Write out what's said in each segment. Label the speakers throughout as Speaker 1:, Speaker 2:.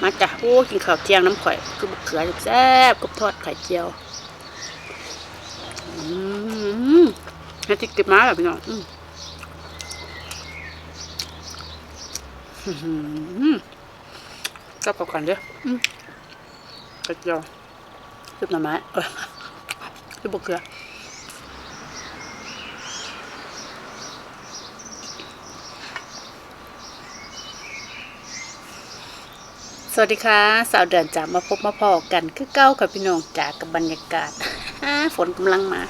Speaker 1: มาจ้ะโอ้กินข้าวเที่ยงน้ำข่อย คือบักเขือแซ่บกับทอดไข่เจียวอืมให้ติ๊กติบมาแบบพี่น้องอืมอื้อหือจับกับกันเด้ออืมไข่เจียวซุปหน่อไม้เออซุปบักเขือ สวัสดีค่ะสาวเดือนจากมาพบมาพอกันคือเก้าค่ะพี่น้องจากกับบรรยากาศฝนกำลังมา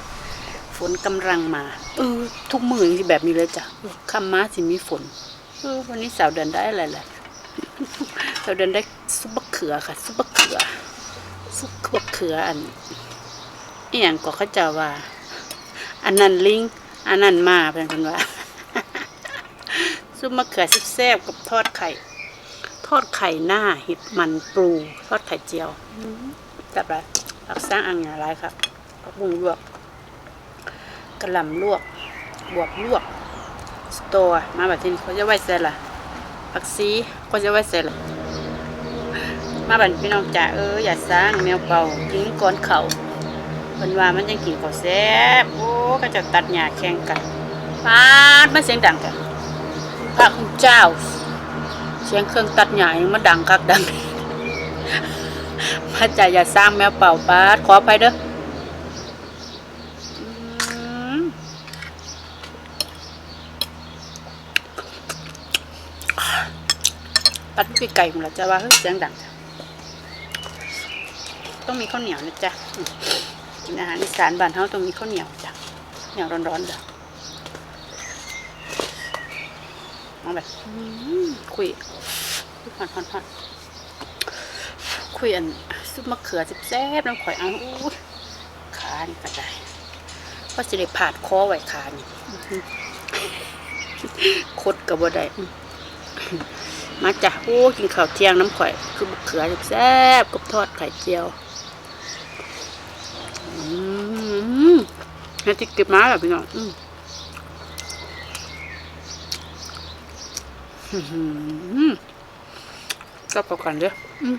Speaker 1: ฝนกำลังมาเออทุกมือที่แบบนี้เลยจ้ะคำมาสิมีฝนเออวันนี้สาวเดือนได้อะไรแหละสาวเดือนได้ซุปบะเขือค่ะซุปบะเขือซุปบะเขืออันอีหยังก็เขาจะว่า อันนั้นลิงอันนั้นมาเป็นคนว่าซุปมะเขือแซ่บๆกับทอดไข่ อดไข่หน้าเห็ดมันปลูทอดไข่เจียวแบบไรผักสร้างอังอย่าไรครับผักบุ้งลวกกระหล่ำลวก บวบลวก สตอมาแบบที่นี่เขาจะไว้ใส่ละผักซีเขาจะไว้ใส่ละมาบันพี่น้องจ๋าเอออย่าสร้างแมวเป่ากินก้อนเขาเป็นว่ามันยังกินข้าวแซ่บโอ้ก็จะตัดหญ้าแข่งกันปาดมันเสียงดังกันพระคุณเจ้า เสียงเครื่องตัดหญ้ายังมาดังคักดังพระจ่าอย่าสร้างแมวเป่าปาดขออภัยเด้ออืมตัดพี่ไก่ของเราจะว่าเฮ้ยเสียงดัง ต้องมีข้าวเหนียวนะจ๊ะอืมกินอาหารอีสานบ้านเฮาต้องมีข้าวเหนียวจ้ะเหนียวร้อนๆจ้ะ เอาแบบอืมคุยฮอนฮอนฮอนคุยอันซุปมะเขือแซ่บๆน้ำข่อยเอาอู้ยขานี่ก็ได้เพราะสิได้ผาดคอไว้ขานี่อื้อหือคดกับบ่ได้อื้อมาจ้ะโอ้กินข้าวเที่ยงน้ำข่อย คือมะเขือแซ่บๆกับทอดไข่เจียวอืมให้ติ๊กติบมาแล้วพี่น้องอืม อื้อหือก็พอกันเด้ออืม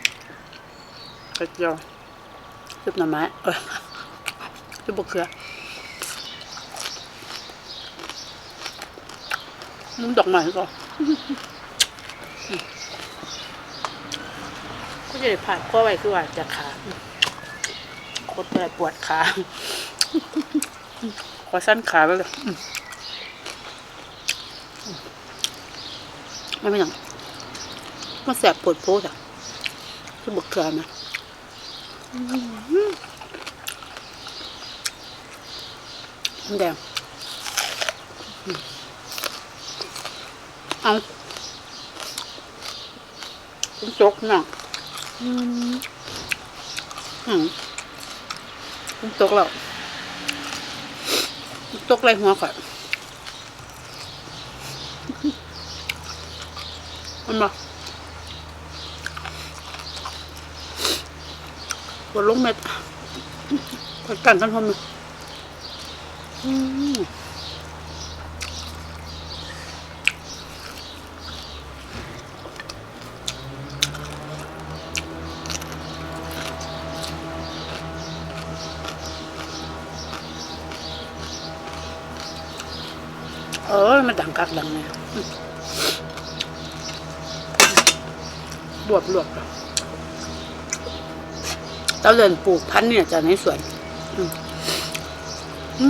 Speaker 1: กระเจียวซุปหน่อไม้เออซุปบะเขือมุ้งดอกไม้ก่อนก็จะได้ผ่านข้อไว้คือว่าจะขาโคตรอะไรปวดขา ขอสั้นขาไปเลยอืม ไม่เป็นหยังมันแสบปวดโพดอะคือบักเขือนะน้ำแดงเอาคุณจกน่ะอืมอืมคุณจกแล้วคุณจกไรหัวข่อย มันบอกปวดลงเม็ดปวดกันกันทนเลยเออมันดังคักดังเลย อืมบวบลวกเราเดินปลูกพันธุ์เนี่ยจากในสวน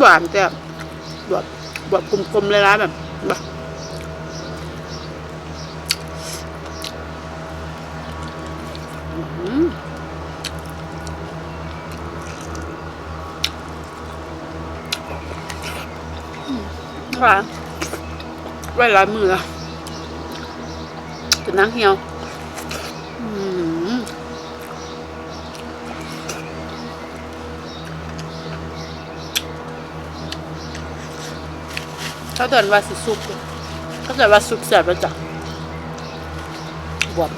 Speaker 1: หวานแต่แบบแบบกลมๆเลยนะแบบแบบหวานไว้หลายมือแล้วจนนังเหี่ยว เขาเดินว่าสิซุกเลยเขาเดินว่าสุกเสียบแล้วจ้ะบวม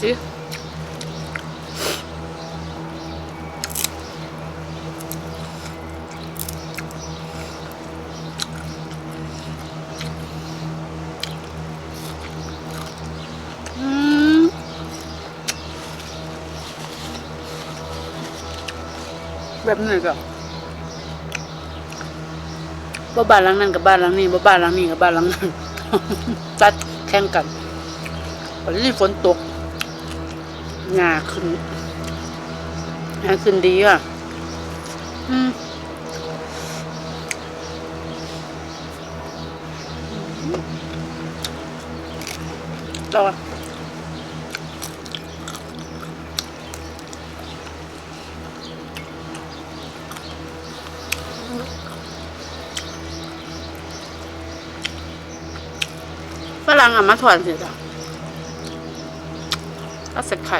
Speaker 1: สิ อืม แบบนี้ก็บ่บ้านหลังนั้นกับบ้านหลังนี้บ่บ้านหลังนี้กับบ้านหลังนั้นตัดแข่งกันวันนี้ฝนตกหงาขึ้นหงาขึ้นดีอะอืมต่อ ลังเอามาถอนเสียจ้ะก็ใส่ไข่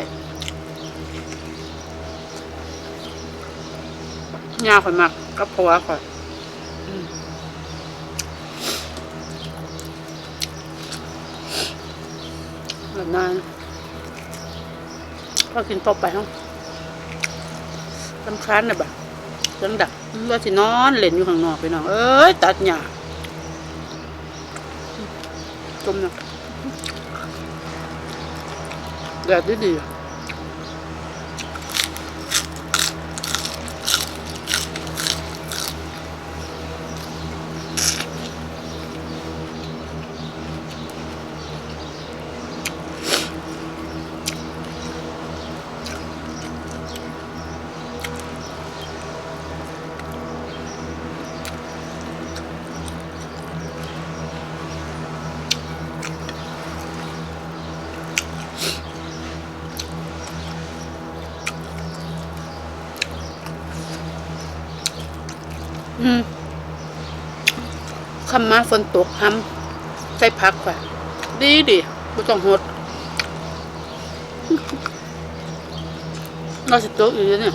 Speaker 1: ยาข่อยมักก็พราะว่าข่อยแบบนั้นก็กินต่อไปเนาะลำคาญนะบ่ะเรื่องดักว่าสินอนเล่นอยู่ข้างนอกไปน้อง เอ้ย ตัดหญ้า จมนะแดดดีดี คำมาฝนตกห้ำใส่พักค่ะ ดีดีไม่ต้องหดเราสิตกอยู่แล้วเนี่ย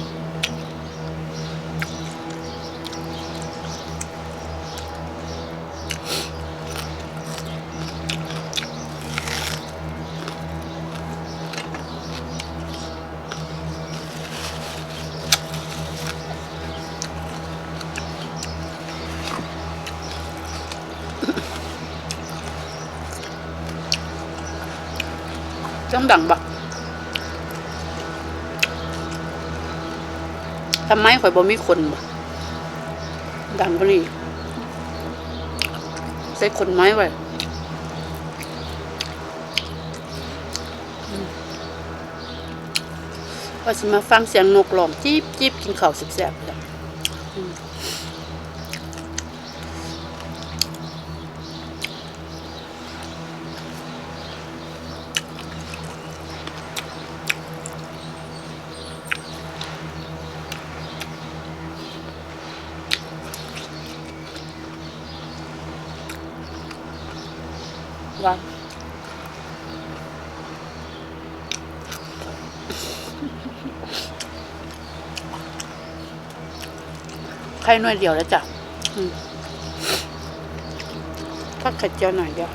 Speaker 1: จังดังบักทำไมข่อยบ่มีคนบ่ดังกว่นี้ใส่คนไม้ไว้ว่าสิมาฟังเสียงนกร้อง จีบจีบกินข้าวแซ่บๆ ไข่หน่วยเดียวแล้วจ้ะอืมถ้าไข่เจียวหน่อยเดียว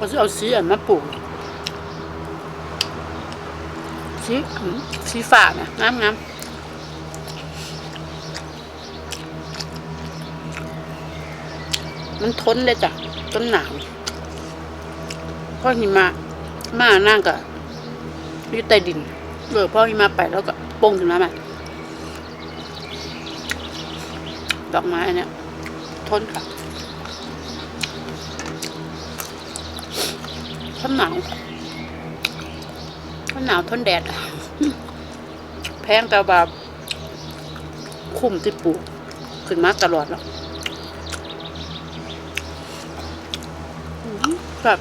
Speaker 1: ก็จะเอาสีอันมาปลูกสีอืมสีฟ้าเนี่ยงามงามมันทนเลยจ้ะต้นหนาวพราะหิมะมานั่งก็อยู่ใต้ดินเออพ่อหิมะไปแล้วก็โป่งขึ้นมาใหม่ดอกไม้เนี่ยทนค่ะ ทนหนาวทนหนาวทนแดด แพงแต่ว่าคุ้มที่ปลูก ขึ้นมาตลอดแล้วแบบ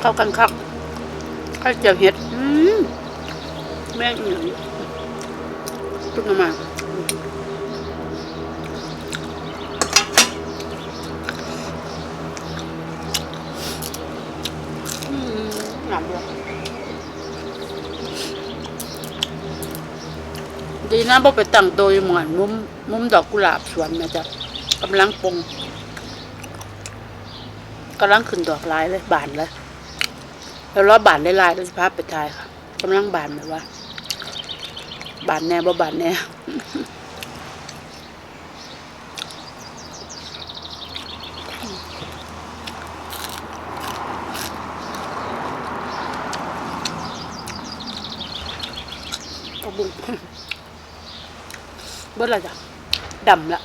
Speaker 1: เข้ากันครับข้าวเจียวเห็ด อืมแม่งเหนียวตุ้มมา อืมหนำเลย ดีนะบ่ไปตั้งโตอยู่หมอนมุมมุมดอกกุหลาบสวนนะจ๊ะกำลังปงกำลังขึ้นดอกลายเลย บานเลยแล้วรอบบานได้ลายแล้วสภาพไปทายค่ะกำลังบานแบบว่า บานแน่บ่บานแน่เอาบุ้ง เบิดและจ้ะดำละ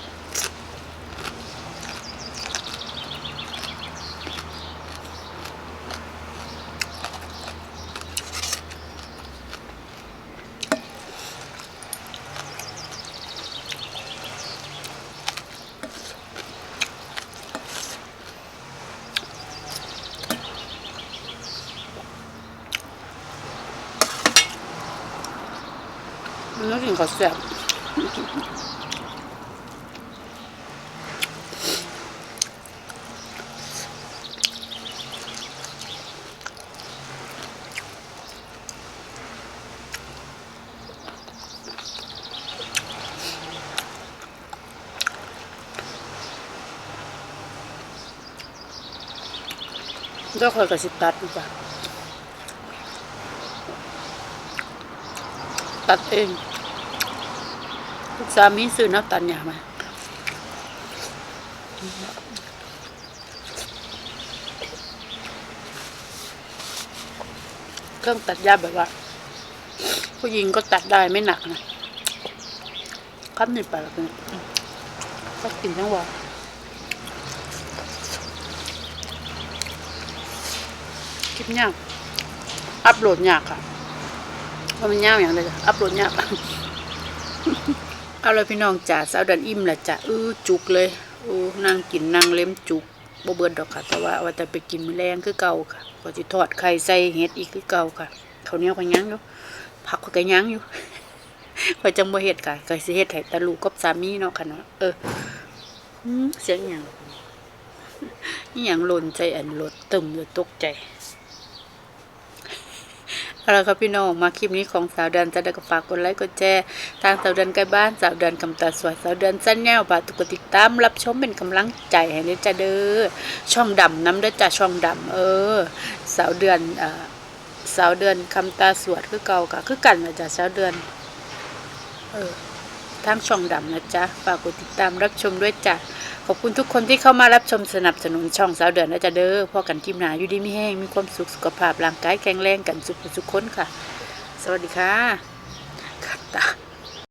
Speaker 1: มันต้องกินข้าวแซ่บ ก็คอยกับสิตัดดีกว่าตัดเอง ลูกสามีซื้อน้ำตันหยามาเครื่องตัดหญ้าแบบว่า ผู้หญิงก็ตัดได้ไม่หนักนะคับหนึ่งไปแล้วกันก็กินทั้งวันคลิปยากอัปโหลดยากค่ะเพราะมันยากอย่างเลยอัปโหลดยาก เอาเลยพี่น้องจ๋าสาวดันอิ่มแหละจ้ะอื้อจุกเลยอู้นั่งกินนั่งเล็มจุกบ่เบิดดอกค่ะ แต่ว่าเอาแต่ไปกินมื้อแรงคือเก่าค่ะก็สิทอดไข่ใส่เห็ดอีกคือเก่าค่ะข้าวเหนียวก็ยังอยู่ผักก็กยังอยู่ข่อยจังบ่เฮ็ดค่ะก็สิเฮ็ดให้ตาลูกกับสามีเนาะค่ะเนาะเออเสียงหยังอีหยังหล่นใจอันรถตึมอยู่ตกใจ เอาละครับพี่น้องมาคลิปนี้ของสาวเดือนจะได้ก็ฝากกดไลค์กดแชร์ทางสาวเดือนใกล้บ้านสาวเดือนกำตาสวยสาวเดือนสั้นแนวบาตุกติดตาม รับชมเป็นกำลังใจให้เด้อจ้าเด้อช่องดำน้ำเด้อจ้าช่องดำเออ สาวเดือนเอ่าสาวเดือนคำตาสวดคือเก่าค่ะคือกันนะจ้าสาวเดือน เออ ทั้งช่องดำนะจ๊ะ ฝากกดติดตามรับชมด้วยจ้ะ ขอบคุณทุกคนที่เข้ามารับชมสนับสนุนช่องสาวเดือนนะจ๊ะเด้อพอกันทีมหนาอยู่ดีไม่แห้งมีความสุขสุขภาพร่างกายแข็งแรงกันสุขสุขคนค่ะ สวัสดีค่ะขัดตา